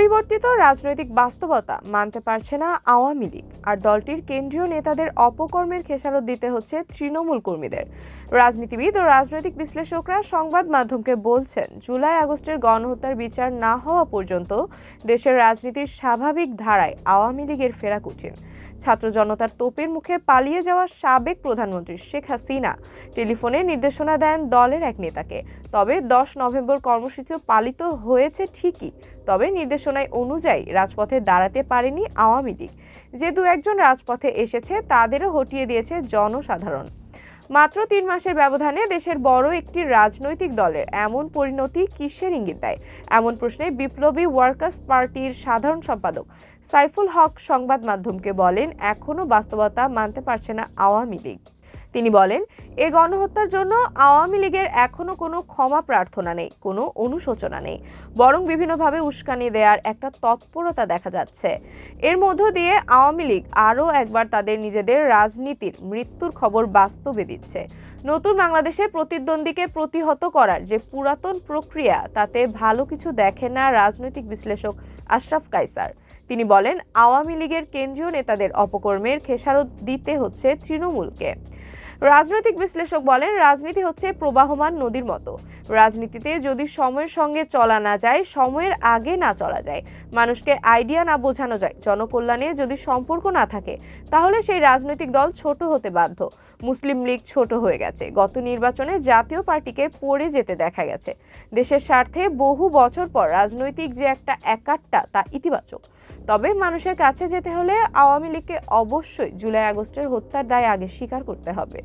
পরিবর্তিত রাজনৈতিক বাস্তবতা মানতে পারছে না আওয়ামী লীগ, আর দলটির কেন্দ্রীয় নেতাদের অপকর্মের খেসারত দিতে হচ্ছে তৃণমূল কর্মীদের। রাজনীতিবিদ ও রাজনৈতিক বিশ্লেষকরা সংবাদ মাধ্যমকে বলছেন, জুলাই আগস্টের গণহত্যার বিচার না হওয়া পর্যন্ত দেশের রাজনীতির স্বাভাবিক ধারায় আওয়ামী লীগের ফেরা কঠিন। ছাত্র জনতার তোপের মুখে পালিয়ে যাওয়া সাবেক প্রধানমন্ত্রী শেখ হাসিনা টেলিফোনে নির্দেশনা দেন দলের এক নেতাকে। তবে দশ নভেম্বর কর্মসূচিও পালিত হয়েছে ঠিকই তবে নির্দেশনায় অনুযায়ী রাজপথে দাঁড়াতে পারেনি আওয়ামী লীগ। যে দু একজন রাজপথে এসেছে, তাদেরও হটিয়ে দিয়েছে জনসাধারণ। মাত্র তিন মাসের ব্যবধানে দেশের বড় একটি রাজনৈতিক দলের এমন পরিণতি কিসের ইঙ্গিত দেয়? এমন প্রশ্নে বিপ্লবী ওয়ার্কার্স পার্টির সাধারণ সম্পাদক সাইফুল হক সংবাদ মাধ্যমকে বলেন এখনও বাস্তবতা মানতে পারছে না আওয়ামী লীগ। তিনি বলেন, এ গণহত্যার জন্য আওয়ামী লীগের এখনও কোনো ক্ষমা প্রার্থনা নেই, কোনো অনুশোচনা নেই। বরং বিভিন্নভাবে উস্কানি দেওয়ার একটা তৎপরতা দেখা যাচ্ছে। এর মধ্য দিয়ে আওয়ামী লীগ আরও একবার তাদের নিজেদের রাজনীতির মৃত্যুর খবর বাস্তবে দিচ্ছে। নতুন বাংলাদেশে প্রতিদ্বন্দ্বীকে প্রতিহত করার যে পুরাতন প্রক্রিয়া, তাতে ভালো কিছু দেখে না রাজনৈতিক বিশ্লেষক আশরাফ কাইসার তিনি বলেন, আওয়ামী লীগের কেন্দ্রীয় নেতাদের অপকর্মের খেসারত দিতে হচ্ছে তৃণমূলকে। রাজনৈতিক বিশ্লেষক বলেন, রাজনীতি হচ্ছে প্রবাহমান নদীর মতো। রাজনীতিতে যদি সময়ের সঙ্গে চলা না যায়, সময়ের আগে না চলা যায়, মানুষকে আইডিয়া না বোঝানো যায়, জনকল্যাণে যদি সম্পর্ক না থাকে, তাহলে সেই রাজনৈতিক দল ছোট হতে বাধ্য। মুসলিম লীগ ছোট হয়ে গেছে। গত নির্বাচনে জাতীয় পার্টিকে পড়ে যেতে দেখা গেছে। দেশের স্বার্থে বহু বছর পর রাজনৈতিক যে একটা একাট্টা, তা ইতিবাচক। তবে মানুষের কাছে যেতে হলে আওয়ামী লীগকে অবশ্যই জুলাই আগস্টের হত্যার দায় আগে স্বীকার করতে হবে।